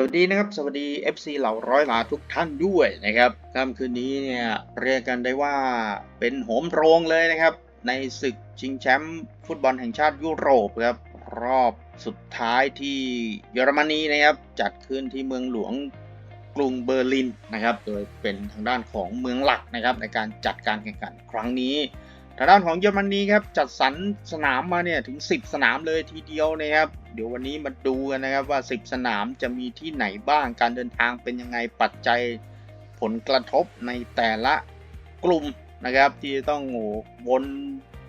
สวัสดีนะครับ สวัสดี FC เหล่าร้อยหลาทุกท่านด้วยนะครับค่ำคืนนี้เนี่ยเรียกกันได้ว่าเป็นโหมโรงเลยนะครับ ในศึกชิงแชมป์ฟุตบอลแห่งชาติยุโรปครับรอบสุดท้ายที่เยอรมนีนะครับ จัดขึ้นที่เมืองหลวงกรุงเบอร์ลินนะครับ โดยเป็นทางด้านของเมืองหลักนะครับในการจัดการแข่งขันครั้งนี้ ทางด้านของเยอรมนีครับจัดสรรสนามมาเนี่ยถึง 10 สนามเลยทีเดียวนะครับ เดี๋ยววันนี้มาดูกันนะครับว่า 10 สนามจะมีที่ไหนบ้างการเดินทางเป็นยังไงปัจจัยผลกระทบในแต่ละกลุ่มนะครับ ที่ต้องโหวน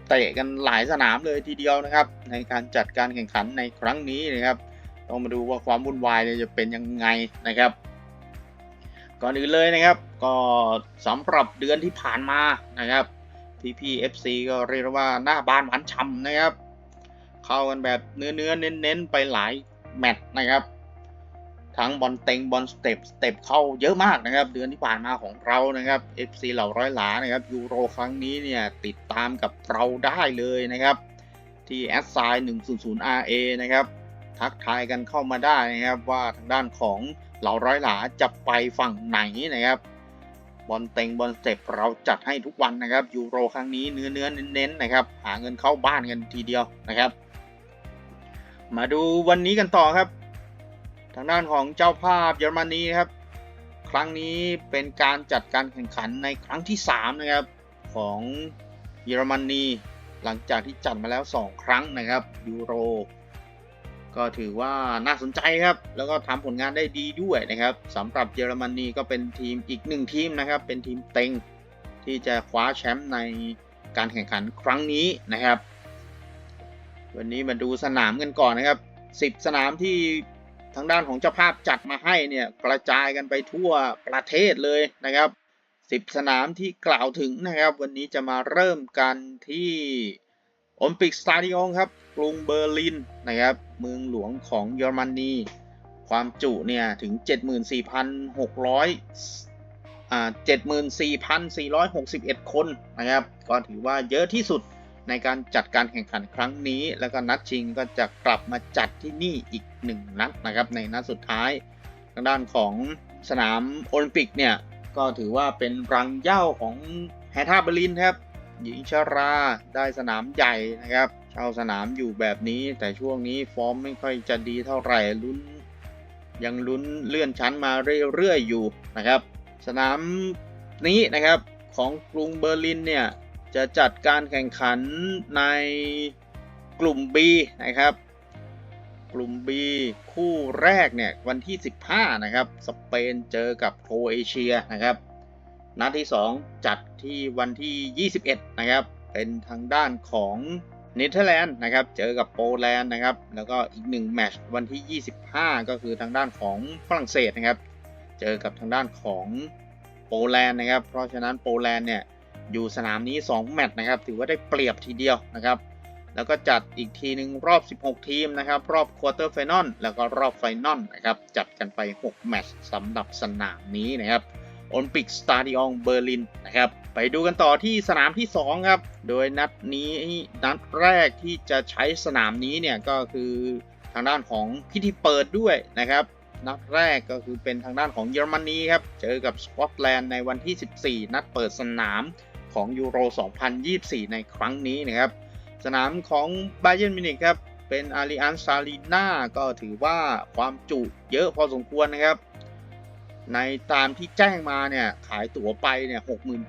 เตะกันหลายสนามเลยทีเดียวนะครับ ในการจัดการแข่งขันในครั้งนี้นะครับ ต้องมาดูว่าความวุ่นวายเนี่ยจะเป็นยังไงนะครับ ก่อนอื่นเลยนะครับ ก็สำหรับเดือนที่ผ่านมานะครับ พี่พีเอฟซีก็เรียกว่าหน้าบานหวานฉ่ำนะครับ เข้ากันแบบเนื้อเนื้อเน้นเน้นๆไปหลายแมตช์นะครับ ทั้งบอลเต็งบอลสเต็ปสเต็ปเข้าเยอะมากนะครับ เดือนที่ผ่านมาของเรานะครับ FC เหล่าร้อยหลานะครับยูโรครั้งนี้เนี่ยติดตามกับเราได้เลยนะครับ ที่แอดไซน์100 RA นะครับทักทายกันเข้ามาได้นะครับว่าทางด้านของเหล่าร้อยหลาจะไปฝั่งไหนนะครับ บอลเต็งบอลสเต็ปเราจัดให้ทุกวันนะครับยูโรครั้งนี้เนื้อเนื้อเน้นๆนะครับหาเงินเข้าบ้านกันทีเดียวนะครับ มาดูวันนี้กันต่อครับ ทางด้านของเจ้าภาพเยอรมนีครับ ครั้งนี้เป็นการจัดการแข่งขันในครั้งที่ 3 นะครับ ของเยอรมนีหลังจากที่จัดมาแล้ว 2 ครั้งนะครับยูโร ก็ถือว่าน่าสนใจครับ แล้วก็ทำผลงานได้ดีด้วยนะครับสำหรับเยอรมนีก็เป็นทีมอีกหนึ่งทีมนะครับ เป็นทีมเต็งที่จะคว้าแชมป์ในการแข่งขันครั้งนี้นะครับ วันนี้มาดูสนามกันก่อนนะครับ 10 สนามที่ทางด้านของเจ้าภาพจัดมาให้เนี่ยกระจายกันไปทั่วประเทศเลยนะครับ 10 สนามที่กล่าวถึงนะครับ วันนี้จะมาเริ่มกันที่ โอลิมปิกสตาดิออนครับ กรุงเบอร์ลินนะครับ เมืองหลวงของเยอรมนีความจุเนี่ยถึง 74,600อ่า74,461 คนนะครับ ก็ถือว่าเยอะที่สุดในการจัดการแข่งขันครั้งนี้ แล้วก็นัดชิงก็จะกลับมาจัดที่นี่อีกหนึ่งนัดนะครับ ในนัดสุดท้ายทางด้านของสนามโอลิมปิกเนี่ย ก็ถือว่าเป็นรังเย้าของแฮท่าเบอร์ลินครับ หญิงชราได้สนามใหญ่นะครับเช่าสนามอยู่แบบนี้แต่ช่วงนี้ฟอร์มไม่ค่อยจะดีเท่าไหร่ลุ้น ยังลุ้นเลื่อนชั้นมาเรื่อยๆอยู่นะครับ สนามนี้นะครับของกรุงเบอร์ลินเนี่ยจะจัดการแข่งขันในกลุ่ม B นะครับ กลุ่ม B คู่แรกเนี่ยวันที่ 15 นะครับ สเปนเจอกับโครเอเชียนะครับ นัดที่ 2 จัดที่วันที่ 21 นะครับ เป็นทางด้านของเนเธอร์แลนด์นะครับ เจอกับโปแลนด์นะครับ แล้วก็อีกหนึ่งแมตช์วันที่ 25 ก็คือทางด้านของฝรั่งเศสนะครับ เจอกับทางด้านของโปแลนด์นะครับ เพราะฉะนั้นโปแลนด์เนี่ยอยู่สนามนี้ 2 แมตช์นะครับ ถือว่าได้เปรียบทีเดียวนะครับ แล้วก็จัดอีกทีหนึ่งรอบ 16 ทีมนะครับ รอบควอเตอร์ไฟนอลแล้วก็รอบไฟนอลนะครับ จัดกันไป 6 แมตช์สำหรับสนามนี้นะครับ โอลิมปิกสตาดิออนเบอร์ลินนะครับไปดูกันต่อที่สนามที่ 2 ครับ โดยนัดนี้นัดแรกที่จะใช้สนามนี้เนี่ยก็คือทางด้านของพิธีเปิดด้วยนะครับ นัดแรกก็คือเป็นทางด้านของเยอรมนีครับ เจอกับสกอตแลนด์ในวันที่ 14 นัดเปิดสนามของยูโร 2024 ในครั้งนี้นะครับ สนามของบเย r n m มินิกครับ เป็นอาริอันซาลีนาก็ถือว่าความจุเยอะพอสมควรนะครับ ในตามที่แจ้งมาเนี่ยขายตั๋วไปเนี่ย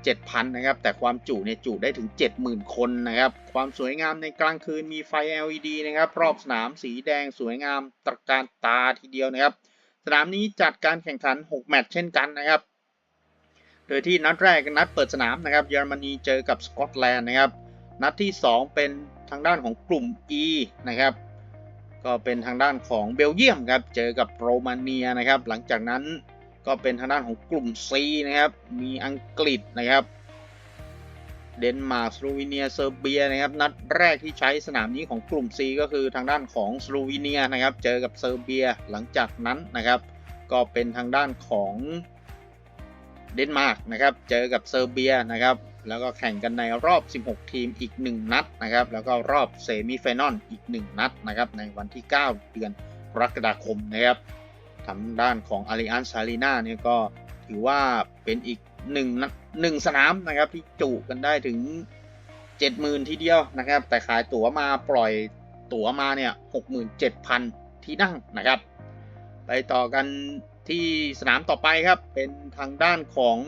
67,000นะครับ แต่ความจุเนี่ยจุได้ถึง 70,000 คนนะครับ ความสวยงามในกลางคืนมีไฟ LED นะครับ รอบสนามสีแดงสวยงามตระการตาทีเดียวนะครับ สนามนี้จัดการแข่งขัน 6 แมตช์เช่นกันนะครับ โดยที่นัดแรกนัดเปิดสนามนะครับ เยอรมนีเจอกับสกอตแลนด์นะครับ นัดที่ 2 เป็นทางด้านของกลุ่ม E นะครับก็เป็นทางด้านของเบลเยียมครับ เจอกับโรมาเนียนะครับ หลังจากนั้น ก็เป็นทางด้านของกลุ่ม C นะครับ มีอังกฤษนะครับ เดนมาร์กสโลวีเนีย เซอร์เบียนะครับ นัดแรกที่ใช้สนามนี้ของกลุ่ม C ก็คือทางด้านของสโลวีเนียนะครับ เจอกับเซอร์เบีย หลังจากนั้นนะครับ ก็เป็นทางด้านของเดนมาร์กนะครับ เจอกับเซอร์เบียนะครับ แล้วก็แข่งกันในรอบ 16 ทีมอีก 1 นัดนะครับ แล้วก็รอบเซมิไฟนอลอีก 1 นัดนะครับ ในวันที่ 9 เดือนกรกฎาคมนะครับ ทางด้านของอาริอันซาลีนาเนี่ยก็ถือว่าเป็นอีกหนึ่งหนึ่งสนามนะครับที่จุกันได้ถึง 70,000 ทีเดียวนะครับ แต่ขายตั๋วมาปล่อยตั๋วมาเนี่ย67,000 ที่นั่งนะครับ ไปต่อกันที่สนามต่อไปครับ เป็นทางด้านของ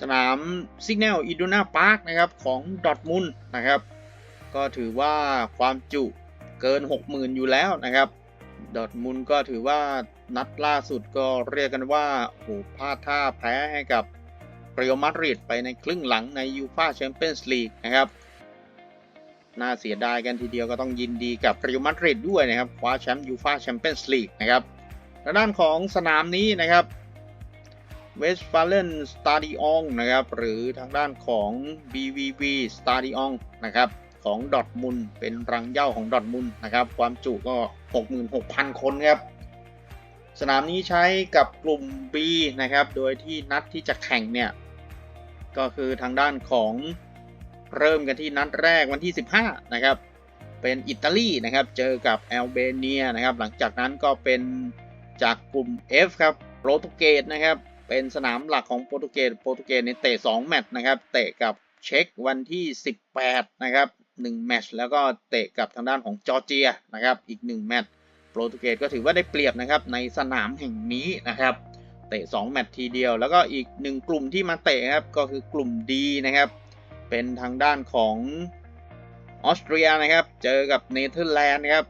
สนาม Signal Iduna Park นะครับของดอ t มุนนะครับ ก็ถือว่าความจุเกิน 60,000 อยู่แล้วนะครับดอ t มุนก็ถือว่า นัดล่าสุดก็เรียกกันว่าโอ้พลาดท่าแพ้ให้กับเรอัลมาดริดไปในครึ่งหลังในยูฟาแชมเปี้ยนส์ลีกนะครับ น่าเสียดายกันทีเดียวก็ต้องยินดีกับเรอัลมาดริดด้วยนะครับคว้าแชมป์ยูฟาแชมเปี้ยนส์ลีกนะครับทางด้านของสนามนี้นะครับเวสฟาเลนสตาดิองนะครับหรือทางด้านของ BVV สตาดิองนะครับของดอทมุนเป็นรังเย้าของดอทมุนนะครับความจุก็ 66,000 คนครับ สนามนี้ใช้กับกลุ่ม B นะครับ โดยที่นัดที่จะแข่งเนี่ย ก็คือทางด้านของเริ่มกันที่นัดแรกวันที่ 15 นะครับ เป็นอิตาลีนะครับ เจอกับแอลเบเนียนะครับ หลังจากนั้นก็เป็นจากกลุ่ม F ครับโปรตุเกสนะครับ เป็นสนามหลักของโปรตุเกส โปรตุเกสในเตะ 2 แมตช์นะครับ เตะกับเช็กวันที่ 18 นะครับ 1 แมตช์แล้วก็เตะกับทางด้านของจอร์เจียนะครับ อีก 1 แมตช์ โปรตุเกสก็ถือว่าได้เปรียบนะครับในสนามแห่งนี้นะครับเตะ2แมตช์ทีเดียว แล้วก็อีก 1 กลุ่มที่มาเตะครับก็คือกลุ่ม D นะครับ เป็นทางด้านของออสเตรียนะครับ เจอกับเนเธอร์แลนด์นะครับ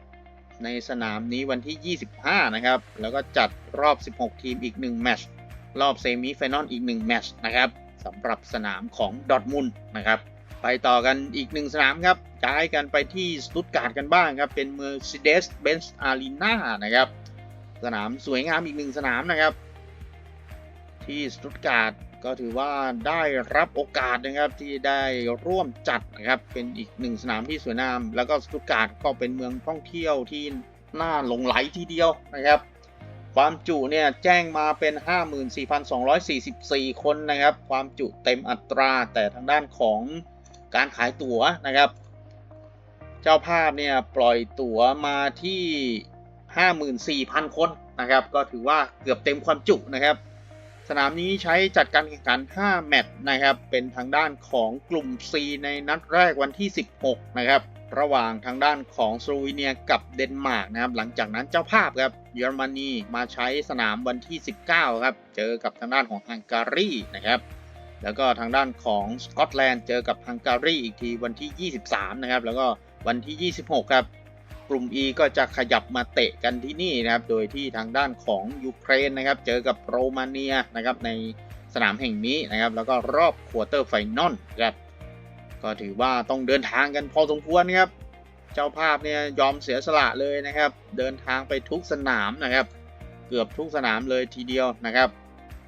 ในสนามนี้วันที่ 25 นะครับ แล้วก็จัดรอบ 16 ทีมอีก 1 แมตช์รอบเซมิไฟนอลอีก 1 แมตช์นะครับสำหรับสนามของดอทมุนนะครับ ไปต่อกันอีกหนึ่งสนามครับย้ายกันไปที่สตุตการ์ดกันบ้างครับ เป็น Mercedes-Benz Arena นะครับ สนามสวยงามอีกหนึ่งสนามนะครับ ที่สตุตการ์ดก็ถือว่าได้รับโอกาสนะครับที่ได้ร่วมจัดนะครับ เป็นอีกหนึ่งสนามที่สวยงาม แล้วก็สตุตการ์ดก็เป็นเมืองท่องเที่ยวที่น่าหลงไหลทีเดียวนะครับ ความจุเนี่ยแจ้งมาเป็น 54,244 คนนะครับ ความจุเต็มอัตราแต่ทางด้านของ การขายตั๋วนะครับ เจ้าภาพเนี่ยปล่อยตั๋วมาที่ 54,000 คนนะครับ ก็ถือว่าเกือบเต็มความจุนะครับ สนามนี้ใช้จัดการแข่งขัน 5 แมตช์นะครับ เป็นทางด้านของกลุ่ม C ในนัดแรกวันที่ 16 นะครับ ระหว่างทางด้านของสโลวีเนียกับเดนมาร์กนะครับ หลังจากนั้นเจ้าภาพครับเยอรมนีมาใช้สนามวันที่ 19 ครับ เจอกับทางด้านของฮังการีนะครับ แล้วก็ทางด้านของสกอตแลนด์เจอกับฮังการีอีกทีวันที่ 23 นะครับ แล้วก็วันที่ 26 ครับ กลุ่ม E ก็จะขยับมาเตะกันที่นี่นะครับ โดยที่ทางด้านของยูเครนนะครับ เจอกับโรมาเนียนะครับในสนามแห่งนี้นะครับ แล้วก็รอบควอเตอร์ไฟนอลครับ ก็ถือว่าต้องเดินทางกันพอสมควรครับ เจ้าภาพเนี่ยยอมเสียสละเลยนะครับ เดินทางไปทุกสนามนะครับ เกือบทุกสนามเลยทีเดียวนะครับ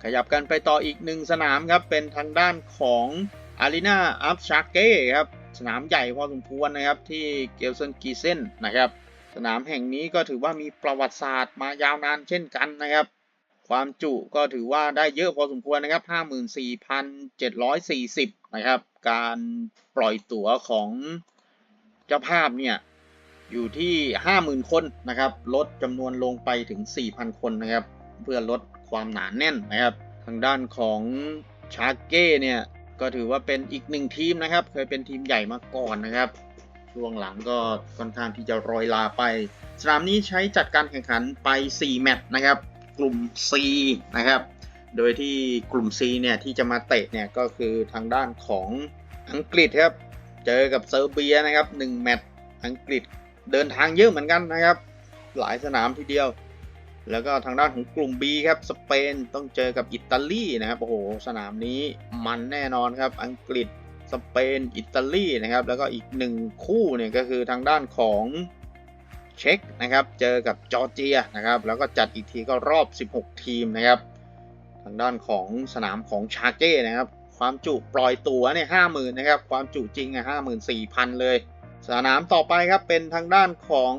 ขยับกันไปต่ออีกหนึ่งสนามครับ เป็นทางด้านของอารีนาอัพชาเก้ครับ สนามใหญ่พอสมควรนะครับที่เกลเซนกีเซนนะครับ สนามแห่งนี้ก็ถือว่ามีประวัติศาสตร์มายาวนานเช่นกันนะครับ ความจุก็ถือว่าได้เยอะพอสมควรนะครับ 54,740 นะครับ การปล่อยตั๋วของเจ้าภาพเนี่ยอยู่ที่ 50,000 คนนะครับ ลดจำนวนลงไปถึง 4,000 คนนะครับ เพื่อลด ความหนาแน่นนะครับทางด้านของชาเก้เนี่ยก็ถือว่าเป็นอีกหนึ่งทีมนะครับ เคยเป็นทีมใหญ่มาก่อนนะครับ ช่วงหลังก็ค่อนข้างที่จะโรยลาไป สนามนี้ใช้จัดการแข่งขันไป 4 แมตช์นะครับ กลุ่ม C นะครับ โดยที่กลุ่ม C เนี่ยที่จะมาเตะเนี่ยก็คือทางด้านของอังกฤษครับ เจอกับเซอร์เบียนะครับ1แมตช์อังกฤษเดินทางเยอะเหมือนกันนะครับ หลายสนามทีเดียว แล้วก็ทางด้านของกลุ่ม B ครับ สเปนต้องเจอกับอิตาลีนะครับ โอ้โห สนามนี้มันแน่นอนครับ อังกฤษ สเปน อิตาลีนะครับ แล้วก็อีกหนึ่งคู่เนี่ยก็คือทางด้านของเช็กนะครับ เจอกับจอร์เจียนะครับ แล้วก็จัดอีกทีก็รอบ 16 ทีมนะครับ ทางด้านของสนามของชาเก้นะครับ ความจุปล่อยตัวเนี่ยห้าหมื่นนะครับ ความจุจริงอะห้าหมื่นสี่พันเลย สนามต่อไปครับเป็นทางด้านของ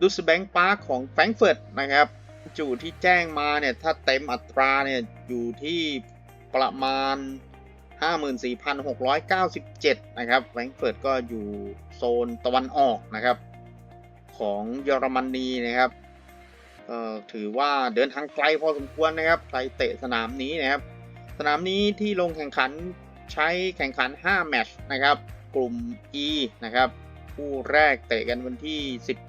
ดูสแบงค์พาร์คของแฟรงเฟิร์ตนะครับ จุที่แจ้งมาเนี่ย ถ้าเต็มอัตราเนี่ย อยู่ที่ประมาณ 54,697 นะครับแฟรงเฟิร์ตก็อยู่โซนตะวันออกนะครับ ของเยอรมนีนะครับถือว่าเดินทางไกลพอสมควรนะครับไปเตะสนามนี้นะครับ สนามนี้ที่ลงแข่งขันใช้แข่งขัน 5 แมตช์นะครับ กลุ่ม E นะครับ คู่แรกเตะกันวันที่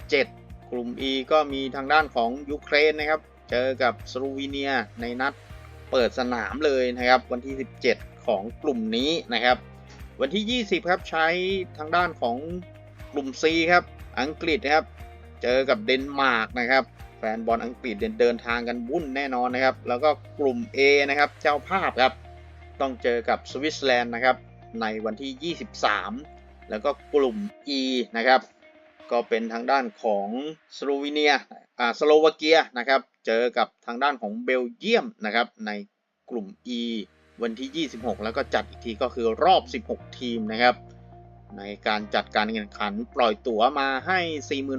17 กลุ่ม E ก็มีทางด้านของยูเครนนะครับ เจอกับสโลวีเนียในนัดเปิดสนามเลยนะครับ วันที่ 17 ของกลุ่มนี้นะครับ วันที่ 20 ครับใช้ทางด้านของกลุ่ม C ครับ อังกฤษนะครับ เจอกับเดนมาร์กนะครับ แฟนบอลอังกฤษเดินทางกันวุ่นแน่นอนนะครับ แล้วก็กลุ่ม A นะครับ เจ้าภาพครับ ต้องเจอกับสวิตเซอร์แลนด์นะครับ ในวันที่ 23 แล้วก็กลุ่ม E นะครับ ก็เป็นทางด้านของสโลวีเนียอ่าสโลวาเกียนะครับเจอกับทางด้านของเบลเยียมนะครับในกลุ่ม E วันที่ 26 แล้วก็จัดอีกทีก็คือรอบ 16 ทีมนะครับ ในการจัดการแข่งขันปล่อยตั๋วมาให้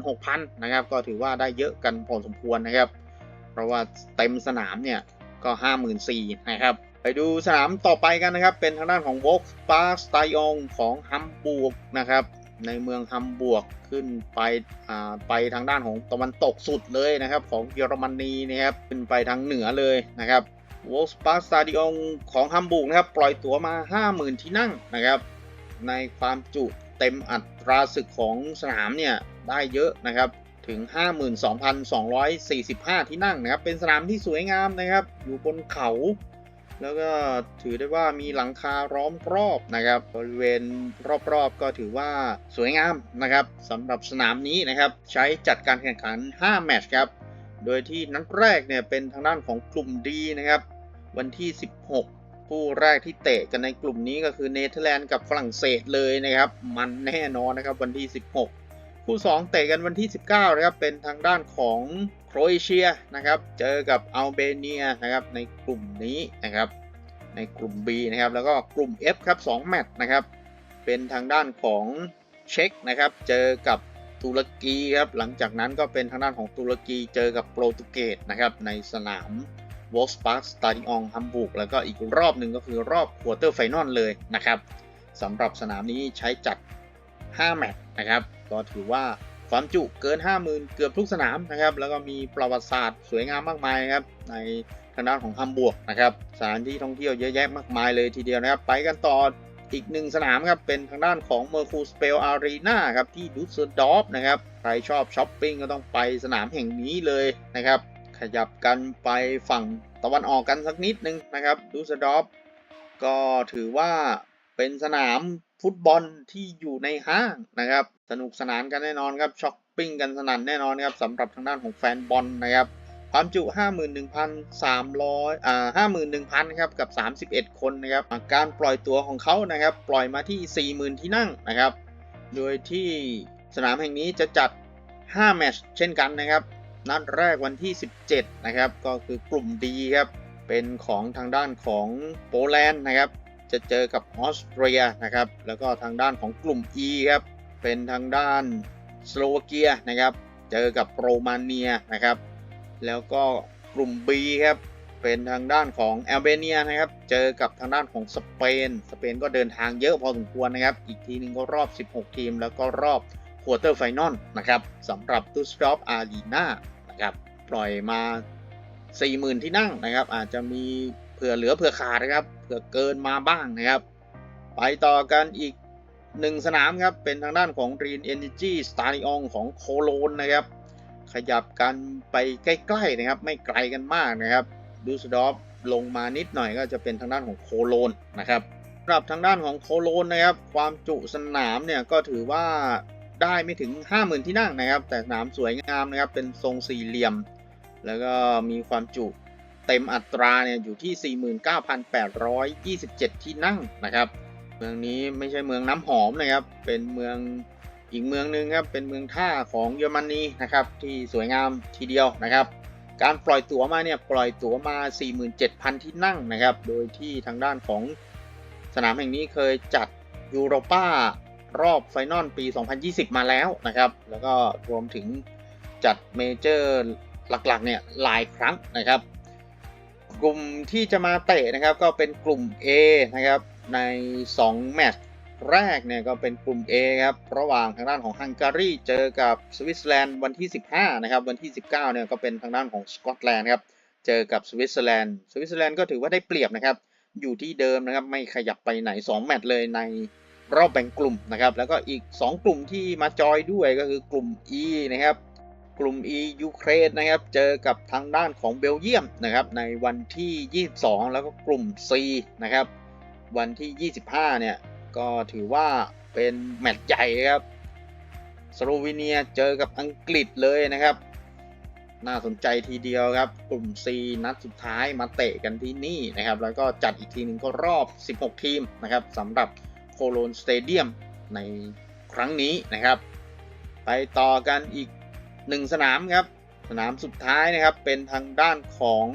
46,000 นะครับ ก็ถือว่าได้เยอะกันพอสมควรนะครับ เพราะว่าเต็มสนามเนี่ยก็ 54,000นะครับ ไปดูสนามต่อไปกันนะครับ เป็นทางด้านของ v o l k s p a r k Stadion ของฮัมบูร์กนะครับ ในเมืองฮัมบูร์กขึ้นไปไปทางด้านของตะวันตกสุดเลยนะครับของเยอรมนีนะครับขึ้นไปทางเหนือเลยนะครับ w o l k s p a r k Stadion ของฮัมบูร์กนะครับปล่อยตั๋วมา 50,000 ที่นั่งนะครับ ในความจุเต็มอัตราศึกของสนามเนี่ยได้เยอะนะครับถึง 52,245 ที่นั่งนะครับ เป็นสนามที่สวยงามนะครับ อยู่บนเขา แล้วก็ถือได้ว่ามีหลังคาล้อมรอบนะครับบริเวณรอบๆก็ถือว่าสวยงามนะครับสำหรับสนามนี้นะครับ ใช้จัดการแข่งขัน 5 แมตช์ครับ โดยที่นัดแรกเนี่ยเป็นทางด้านของกลุ่มดีนะครับ วันที่ 16คู่แรกที่เตะกันในกลุ่มนี้ก็คือเนเธอร์แลนด์กับฝรั่งเศสเลยนะครับ มันแน่นอนนะครับวันที่ 16 คู่ 2 เตะกันวันที่ 19นะครับเป็นทางด้านของ โครเอเชียนะครับ เจอกับอัลเบเนียนะครับในกลุ่มนี้นะครับ ในกลุ่ม B นะครับ แล้วก็กลุ่ม F ครับ2แมตช์นะครับ เป็นทางด้านของเช็กนะครับ เจอกับตุรกีครับ หลังจากนั้นก็เป็นทางด้านของตุรกี เจอกับโปรตุเกสนะครับในสนาม w o l f s p a r k Stadion ฮัมบูร์กแล้วก็อีกรอบหนึ่งก็คือรอบควอเตอร์ไฟนอลเลยนะครับสำหรับสนามนี้ใช้จัด 5 แมตช์นะครับ ก็ถือว่า ความจุเกิน 50,000 เกือบทุกสนามนะครับ แล้วก็มีประวัติศาสตร์สวยงามมากมายครับ ในทางด้านของฮัมบูร์กนะครับสถานที่ท่องเที่ยวเยอะแยะมากมายเลยทีเดียวนะครับ ไปกันต่ออีกหนึ่งสนามครับ เป็นทางด้านของเมอร์คูสเปลอารีนาครับ ที่ดูสดอฟนะครับ ใครชอบช้อปปิ้งก็ต้องไปสนามแห่งนี้เลยนะครับ ขยับกันไปฝั่งตะวันออกกันสักนิดนึงนะครับดูสดอฟก็ถือว่าเป็นสนามฟุตบอลที่อยู่ในห้างนะครับ สนุกสนานกันแน่นอนครับช้อปปิ้งกันสนั่นแน่นอนครับสำหรับทางด้านของแฟนบอลนะครับความจุ 51,300 อ่า 51,000 ครับ กับ 31 คนนะครับ การปล่อยตัวของเขานะครับ ปล่อยมาที่ 40,000 ที่นั่งนะครับ โดยที่สนามแห่งนี้จะจัด 5 แมตช์เช่นกันนะครับ นัดแรกวันที่ 17 นะครับ ก็คือกลุ่มดีครับ เป็นของทางด้านของโปแลนด์นะครับ จะเจอกับออสเตรียนะครับ แล้วก็ทางด้านของกลุ่ม E ครับ เป็นทางด้านสโลวาเกียนะครับ เจอกับโรมาเนียนะครับ แล้วก็กลุ่ม B ครับ เป็นทางด้านของแอลเบเนียนะครับ เจอกับทางด้านของสเปน สเปนก็เดินทางเยอะพอสมควรนะครับ อีกทีหนึงก็รอบ 16 ทีม แล้วก็รอบควอเตอร์ไฟนอลนะครับสำหรับตูสตอฟอารีนานะครับปล่อยมา 40,000 ที่นั่งนะครับ อาจจะมีเผื่อเหลือเผื่อขาดนะครับ เผื่อเกินมาบ้างนะครับ ไปต่อกันอีก หนึ่งสนามครับเป็นทางด้านของ Green Energy Stadion ของโคโลนนะครับ ขยับกันไปใกล้ๆนะครับ ไม่ไกลกันมากนะครับดูสดอฟลงมานิดหน่อยก็จะเป็นทางด้านของโคโลนนะครับสำหรับทางด้านของโคโลนนะครับ ความจุสนามเนี่ยก็ถือว่าได้ไม่ถึง 50,000 ที่นั่งนะครับ แต่สนามสวยงามนะครับ เป็นทรงสี่เหลี่ยม แล้วก็มีความจุเต็มอัตราเนี่ยอยู่ที่ 49,827 ที่นั่งนะครับ มืองนี้ไม่ใช่เมืองน้ำหอมนะครับ เป็นเมืองอีกเมืองหนึ่งครับ เป็นเมืองท่าของเยอรมนีนะครับ ที่สวยงามทีเดียวนะครับ การปล่อยตั๋วมาเนี่ยปล่อยตั๋วมา 47,000 ที่นั่งนะครับ โดยที่ทางด้านของสนามแห่งนี้เคยจัดยูโรป้ารอบไฟนอลปี 2020 มาแล้วนะครับ แล้วก็รวมถึงจัดเมเจอร์หลักๆเนี่ยหลายครั้งนะครับ กลุ่มที่จะมาเตะนะครับก็เป็นกลุ่ม A นะครับ ใน 2 แมตช์แรกเนี่ยก็เป็นกลุ่ม A ครับ ระหว่างทางด้านของฮังการีเจอกับสวิตเซอร์แลนด์วันที่ 15 นะครับ วันที่ 19 เนี่ยก็เป็นทางด้านของสกอตแลนด์ครับ เจอกับสวิตเซอร์แลนด์ สวิตเซอร์แลนด์ก็ถือว่าได้เปรียบนะครับ อยู่ที่เดิมนะครับ ไม่ขยับไปไหน 2 แมตช์เลยในรอบแบ่งกลุ่มนะครับ แล้วก็อีก 2 กลุ่มที่มาจอยด้วยก็คือกลุ่ม E นะครับ กลุ่ม E ยูเครนนะครับ เจอกับทางด้านของเบลเยียมนะครับ ในวันที่ 22 แล้วก็กลุ่ม C นะครับ วันที่ 25 เนี่ย ก็ถือว่าเป็นแมตช์ใหญ่ครับสโลวีเนียเจอกับอังกฤษเลยนะครับ น่าสนใจทีเดียวครับ กลุ่ม C นัดสุดท้ายมาเตะกันที่นี่นะครับ แล้วก็จัดอีกทีหนึ่งก็รอบ 16 ทีมนะครับสำหรับโคโลนสเตเดียมในครั้งนี้นะครับ ไปต่อกันอีกหนึ่งสนามครับ สนามสุดท้ายนะครับ เป็นทางด้านของ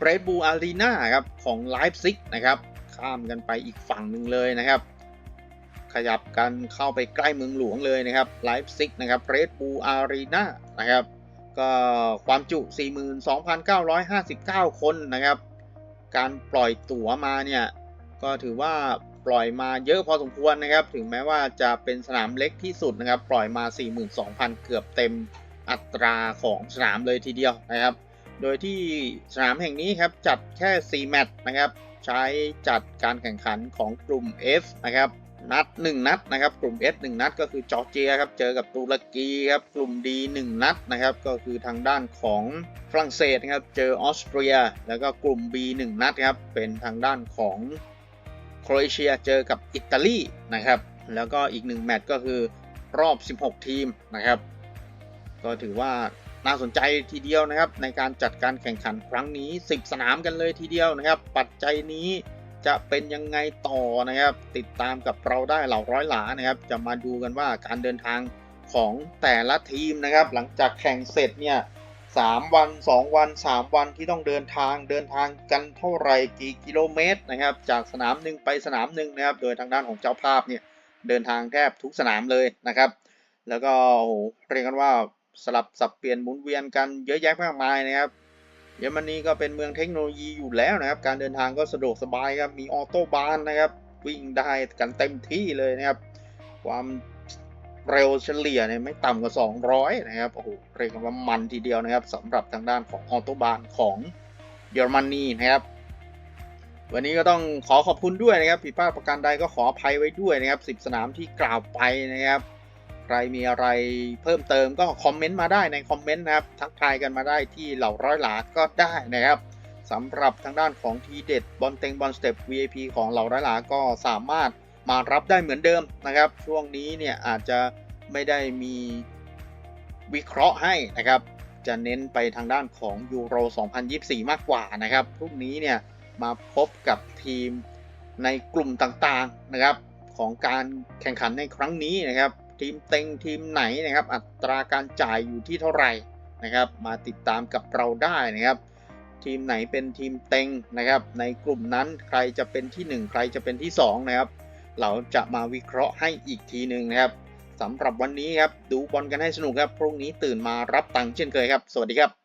เรดบูอารีนาครับ ของไลฟ์ซิกนะครับ ข้ามกันไปอีกฝั่งหนึ่งเลยนะครับ ขยับกันเข้าไปใกล้เมืองหลวงเลยนะครับไลฟ์ซิกนะครับเรดบูอารีนานะครับก็ความจุ 42,959 คนนะครับ การปล่อยตั๋วมาเนี่ยก็ถือว่าปล่อยมาเยอะพอสมควรนะครับ ถึงแม้ว่าจะเป็นสนามเล็กที่สุดนะครับ ปล่อยมา 42,000 เกือบเต็มอัตราของสนามเลยทีเดียวนะครับ โดยที่สนามแห่งนี้ครับจัดแค่ 4 แมตช์นะครับ ใช้จัดการแข่งขันของกลุ่ม F นะครับนัด 1 นัดนะครับกลุ่ม F 1นัดก็คือจอร์เจียครับเจอกับตุรกีครับกลุ่ม D 1นัดนะครับก็คือทางด้านของฝรั่งเศสนะครับเจอออสเตรีย แล้วก็กลุ่ม B 1นัดครับเป็นทางด้านของโครเอเชียเจอกับอิตาลีนะครับแล้วก็อีก 1 แมตช์ก็คือรอบ 16 ทีมนะครับก็ถือว่า น่าสนใจทีเดียวนะครับ ในการจัดการแข่งขันครั้งนี้ 10 สนามกันเลยทีเดียวนะครับ ปัจจัยนี้จะเป็นยังไงต่อนะครับ ติดตามกับเราได้เหล่าร้อยหลานะครับ จะมาดูกันว่าการเดินทางของแต่ละทีมนะครับ หลังจากแข่งเสร็จเนี่ยสามวัน 2 วัน 3 วันที่ต้องเดินทางเดินทางกันเท่าไหร่กี่กิโลเมตรนะครับ จากสนามหนึ่งไปสนามหนึ่งนะครับ โดยทางด้านของเจ้าภาพเนี่ยเดินทางแทบทุกสนามเลยนะครับ แล้วก็โอ้โหเรียกกันว่า สลับสับเปลี่ยนหมุนเวียนกันเยอะแยะมากมายนะครับเยอรมนีก็เป็นเมืองเทคโนโลยีอยู่แล้วนะครับ การเดินทางก็สะดวกสบายครับ มีออโต้บานนะครับ วิ่งได้กันเต็มที่เลยนะครับ ความเร็วเฉลี่ยเนี่ยไม่ต่ำกว่า 200 นะครับ โอ้โห เรียกว่ามันทีเดียวนะครับสำหรับทางด้านของออโต้บานของเยอรมนีนะครับ วันนี้ก็ต้องขอขอบคุณด้วยนะครับ ผิดพลาดประการใดก็ขออภัยไว้ด้วยนะครับ 10 สนามที่กล่าวไปนะครับ ใครมีอะไรเพิ่มเติมก็คอมเมนต์มาได้ในคอมเมนต์นะครับ ทักทายกันมาได้ที่เหล่าร้อยหลาก็ได้นะครับสำหรับทางด้านของทีเด็ดบอลเต็งบอลสเต็ป VIP ของเหล่าร้อยหลาก็สามารถมารับได้เหมือนเดิมนะครับ ช่วงนี้เนี่ยอาจจะไม่ได้มีวิเคราะห์ให้นะครับ จะเน้นไปทางด้านของยูโร 2024 มากกว่านะครับพรุ่งนี้เนี่ยมาพบกับทีมในกลุ่มต่างๆนะครับ ของการแข่งขันในครั้งนี้นะครับ ทีมเต็งทีมไหนนะครับ อัตราการจ่ายอยู่ที่เท่าไหร่นะครับ มาติดตามกับเราได้นะครับ ทีมไหนเป็นทีมเต็งนะครับ ในกลุ่มนั้นใครจะเป็นที่ 1 ใครจะเป็นที่ 2 นะครับ เราจะมาวิเคราะห์ให้อีกทีหนึ่งนะครับสำหรับวันนี้ครับดูบอลกันให้สนุกครับพรุ่งนี้ตื่นมารับตังค์เช่นเคยครับ สวัสดีครับ